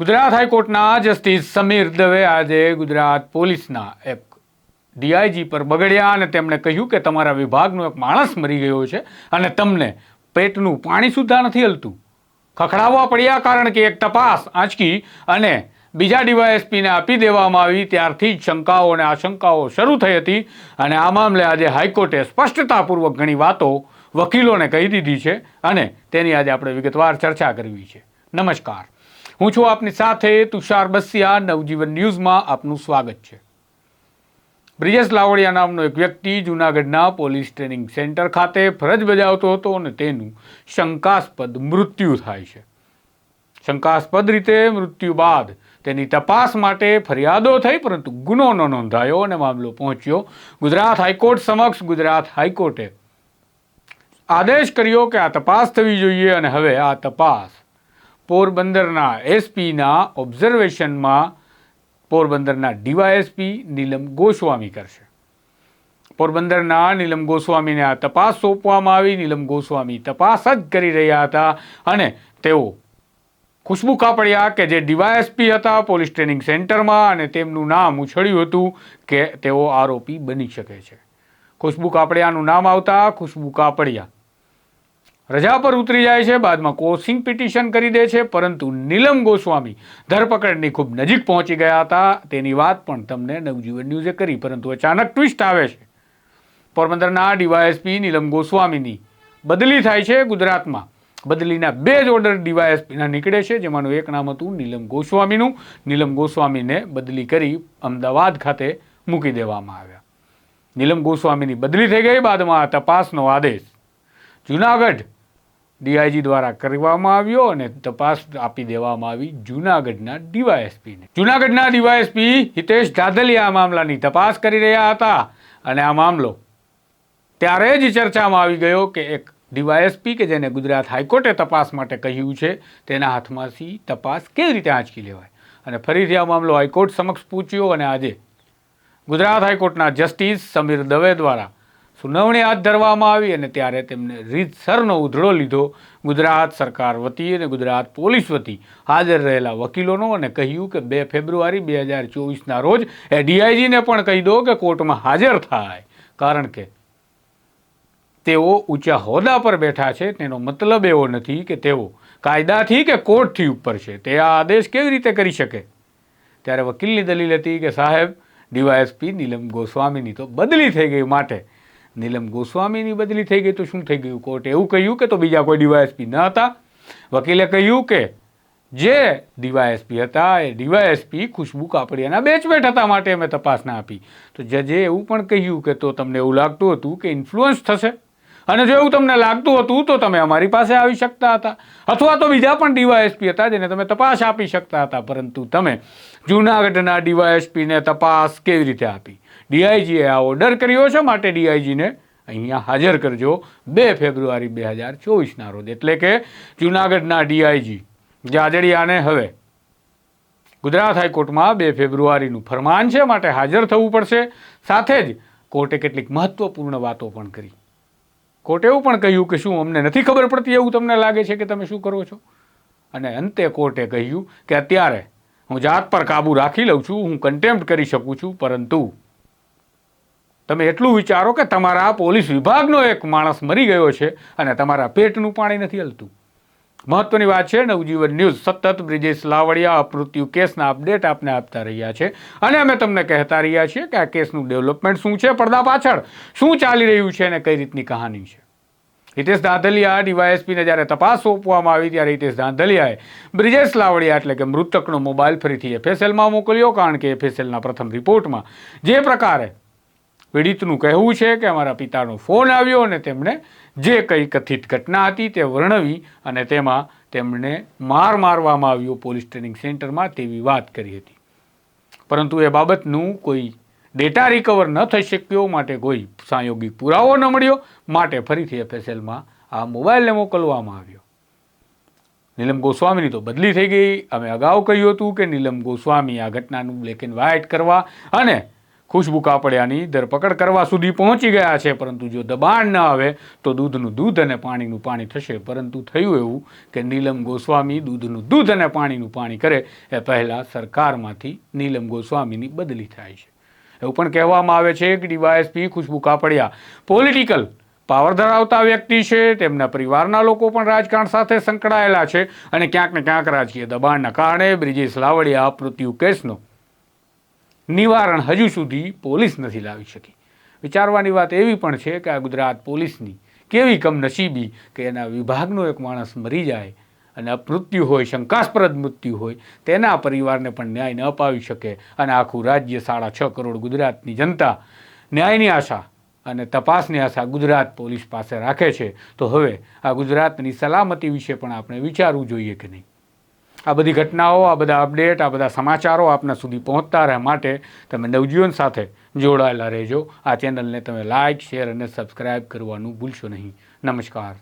ગુજરાત હાઈકોર્ટના જસ્ટિસ સમીર દવે આજે ગુજરાત પોલીસના એક ડીઆઈજી પર બગડ્યા અને તેમણે કહ્યું કે તમારા વિભાગનો એક માણસ મરી ગયો છે અને તમને પેટનું પાણી સુદ્ધા નથી હલતું. ખખડાવવા પડ્યા કારણ કે એક તપાસ આંચકી અને બીજા ડીવાયએસપીને આપી દેવામાં આવી. ત્યારથી જ શંકાઓ અને આશંકાઓ શરૂ થઈ હતી અને આ મામલે આજે હાઈકોર્ટે સ્પષ્ટતાપૂર્વક ઘણી વાતો વકીલોને કહી દીધી છે અને તેની આજે આપણે વિગતવાર ચર્ચા કરવી છે. નમસ્કાર. હું છું આપની સાથે તુષાર બસિયા, નવજીવન ન્યૂઝમાં આપનું સ્વાગત છે. બ્રિજેશ લાવડિયા નામનો એક વ્યક્તિ જૂનાગઢના પોલીસ ટ્રેનિંગ સેન્ટર ખાતે ફરજ બજાવતો હતો અને તેનું શંકાસ્પદ મૃત્યુ થાય છે. શંકાસ્પદ રીતે મૃત્યુ બાદ તેની તપાસ માટે ફરિયાદો થઈ, પરંતુ ગુનો ન નોંધાયો અને મામલો પહોંચ્યો ગુજરાત હાઈકોર્ટ સમક્ષ. ગુજરાત હાઈકોર્ટે આદેશ કર્યો કે આ તપાસ થવી જોઈએ અને હવે આ તપાસ પોરબંદરના એસપીના ઓબ્ઝર્વેશનમાં પોરબંદરના ડીવાયએસપી નીલમ ગોસ્વામી કરશે. પોરબંદરના નીલમ ગોસ્વામીને આ તપાસ સોંપવામાં આવી. નીલમ ગોસ્વામી તપાસ જ કરી રહ્યા હતા અને તેઓ ખુશ્બુ કાપડિયા કે જે ડીવાયએસપી હતા પોલીસ ટ્રેનિંગ સેન્ટરમાં અને તેમનું નામ ઉછળ્યું હતું કે તેઓ આરોપી બની શકે છે. ખુશ્બુ કાપડિયાનું નામ આવતા ખુશ્બુ કાપડિયા રજા પર ઉતરી જાય છે, બાદમાં કોસિંગ પિટિશન કરી દે છે, પરંતુ નીલમ ગોસ્વામી ધરપકડની ખૂબ નજીક પહોંચી ગયા હતા. તેની વાત પણ તમને નવજીવન ન્યૂઝે કરી, પરંતુ અચાનક ટ્વિસ્ટ આવે છે. પોરબંદરના ડીવાયએસપી નીલમ ગોસ્વામીની બદલી થાય છે ગુજરાતમાં. બદલીના બે જ ઓર્ડર ડીવાયએસપીના નીકળે છે, જેમાંનું એક નામ હતું નીલમ ગોસ્વામીનું. નીલમ ગોસ્વામીને બદલી કરી અમદાવાદ ખાતે મૂકી દેવામાં આવ્યા. નીલમ ગોસ્વામીની બદલી થઈ ગઈ, બાદમાં આ તપાસનો આદેશ. જુનાગઢ ડીઆઈજી દ્વારા કરવામાં આવ્યો અને તપાસ આપી દેવામાં આવી જુનાગઢના ડીવાયએસપીને. જુનાગઢના ડીવાયએસપી હિતેશ ધાધલિયા આ મામલાની તપાસ કરી રહ્યા હતા અને આ મામલો ત્યારે જ ચર્ચામાં આવી ગયો કે એક ડીવાયએસપી કે જેને ગુજરાત હાઈકોર્ટે તપાસ માટે કહ્યું છે, તેના હાથમાંથી તપાસ કેવી રીતે આંચકી લેવાય? અને ફરીથી આ મામલો હાઈકોર્ટ સમક્ષ પૂછ્યો અને આજે ગુજરાત હાઈકોર્ટના જસ્ટિસ સમીર દવે દ્વારા સુનાવણી હાથ ધરવામાં આવી અને ત્યારે તેમને રીતસરનો ઉધડો લીધો. ગુજરાત સરકાર વતી અને ગુજરાત પોલીસ વતી હાજર રહેલા વકીલોનો અને કહ્યું કે બે ફેબ્રુઆરી બે હજાર ચોવીસના રોજ એ ડીઆઈજીને પણ કહી દો કે કોર્ટમાં હાજર થાય. કારણ કે તેઓ ઊંચા હોદ્દા પર બેઠા છે. તેનો મતલબ એવો નથી કે તેઓ કાયદાથી કે કોર્ટથી ઉપર છે. તે આ આદેશ કેવી રીતે કરી શકે? ત્યારે વકીલની દલીલ હતી કે સાહેબ, ડીવાયએસપી નીલમ ગોસ્વામીની તો બદલી થઈ ગઈ માટે નીલમ ગોસ્વામીની બદલી થઈ ગઈ તો શું થઈ ગયું? કોર્ટે એવું કહ્યું કે તો બીજા કોઈ ડીવાયએસપી ન હતા. વકીલે કહ્યું કે જે ડીવાયએસપી હતા એ ડીવાયએસપી ખુશ્બુ કાપડિયાના બેચમેટ હતા માટે અમે તપાસના આપી. તો જજે એવું પણ કહ્યું કે તો તમને એવું લાગતું હતું કે ઇન્ફ્લુઅન્સ થશે. અને જો એવું તમને લાગતું હતું તો તમે અમારી પાસે આવી શકતા હતા. અથવા તો બીજા પણ ડીવાયએસપી હતા જેને તમે તપાસ આપી શકતા હતા. પરંતુ તમે જૂનાગઢના ડીવાયએસપીને તપાસ કેવી રીતે આપી? ડીઆઈજીએ આ ઓર્ડર કર્યો છે, માટે ડીઆઈજીને અહીંયા હાજર કરજો બે ફેબ્રુઆરી બે હજાર ચોવીસના રોજ. એટલે કે જૂનાગઢના ડીઆઈજી જાજડિયાને હવે ગુજરાત હાઈકોર્ટમાં બે ફેબ્રુઆરીનું ફરમાન છે, માટે હાજર થવું પડશે. સાથે જ કોર્ટે કેટલીક મહત્વપૂર્ણ વાતો પણ કરી. કોર્ટે એવું પણ કહ્યું કે શું અમને નથી ખબર પડતી એવું તમને લાગે છે કે તમે શું કરો છો? અને અંતે કોર્ટે કહ્યું કે અત્યારે હું જાત પર કાબૂ રાખી લઉં છું, હું કન્ટેમ્પ્ટ કરી શકું છું, પરંતુ તમે એટલું વિચારો કે તમારા પોલીસ વિભાગનો એક માણસ મરી ગયો છે અને તમારા પેટનું પાણી નથી હલતું. મહત્વની વાત છે, નવજીવન ન્યૂઝ સતત બ્રિજેશ લાવડિયા અપમૃત્યુ કેસના અપડેટ આપને આપતા રહ્યા છે. અને અમે તમને કહેતા રહ્યા છીએ કે આ કેસનું ડેવલપમેન્ટ શું છે, પડદા પાછળ શું ચાલી રહ્યું છે અને કઈ રીતની કહાની છે. હિતેશ ધાંધલિયા ડીવાયએસપીને જ્યારે તપાસ સોંપવામાં આવી ત્યારે હિતેશ ધાંધલિયાએ બ્રિજેશ લાવડિયા એટલે કે મૃતકનો મોબાઈલ ફરીથી એફએસએલમાં મોકલ્યો, કારણ કે એફએસએલના પ્રથમ રિપોર્ટમાં જે પ્રકારે પીડિતનું કહેવું છે કે અમારા પિતાનો ફોન આવ્યો અને તેમણે જે કંઈ કથિત ઘટના હતી તે વર્ણવી અને તેમાં તેમણે માર મારવામાં આવ્યો પોલીસ ટ્રેનિંગ સેન્ટરમાં તેવી વાત કરી હતી. પરંતુ એ બાબતનું કોઈ ડેટા રિકવર ન થઈ શક્યો, માટે કોઈ સાંયોગિક પુરાવો ન મળ્યો, માટે ફરીથી એફએસએલમાં આ મોબાઈલને મોકલવામાં આવ્યો. નીલમ ગોસ્વામીની તો બદલી થઈ ગઈ. અમે અગાઉ કહ્યું હતું કે નીલમ ગોસ્વામી આ ઘટનાનું બ્લેક એન્ડ વ્હાઇટ કરવા અને ખુશ્બુ કાપડિયાની ધરપકડ કરવા સુધી પહોંચી ગયા છે. પરંતુ જો દબાણ ન આવે, તો દૂધનું દૂધ અને પાણીનું પાણી થશે. પરંતુ થયું એવું કે નીલમ ગોસ્વામી દૂધનું દૂધ અને પાણીનું પાણી કરે, એ પહેલાં સરકારમાંથી નીલમ ગોસ્વામીની બદલી થાય છે. એવું પણ કહેવામાં આવે છે કે D Y S P Khushbu Kapadia political power ધરાવતા વ્યક્તિ છે. તેમના પરિવારના લોકો પણ રાજકારણ સાથે સંકળાયેલા છે અને ક્યાંક ને ક્યાંક રાજકીય દબાણના કારણે બ્રિજેશ લાવડિયા મૃત્યુ કેસનો નિવારણ હજુ સુધી પોલીસ નથી લાવી શકી. વિચારવાની વાત એવી પણ છે કે આ ગુજરાત પોલીસની કેવી કમનસીબી કે એના વિભાગનો એક માણસ મરી જાય અને અપમૃત્યુ હોય, શંકાસ્પદ મૃત્યુ હોય, તેના પરિવારને પણ ન્યાય ન અપાવી શકે અને આખું રાજ્ય સાડા છ કરોડ ગુજરાતની જનતા ન્યાયની આશા અને તપાસની આશા ગુજરાત પોલીસ પાસે રાખે છે. તો હવે આ ગુજરાતની સલામતી વિશે પણ આપણે વિચારવું જોઈએ કે નહીં? આ બધી ઘટનાઓ, આ બધા અપડેટ આ બધા સમાચારો આપના સુધી પહોંચતા રહે માટે તમે નવજીવન સાથે જોડાયેલા રહેજો. આ ચેનલને તમે લાઇક શેર અને સબસ્ક્રાઇબ કરવાનું ભૂલશો નહીં. નમસ્કાર.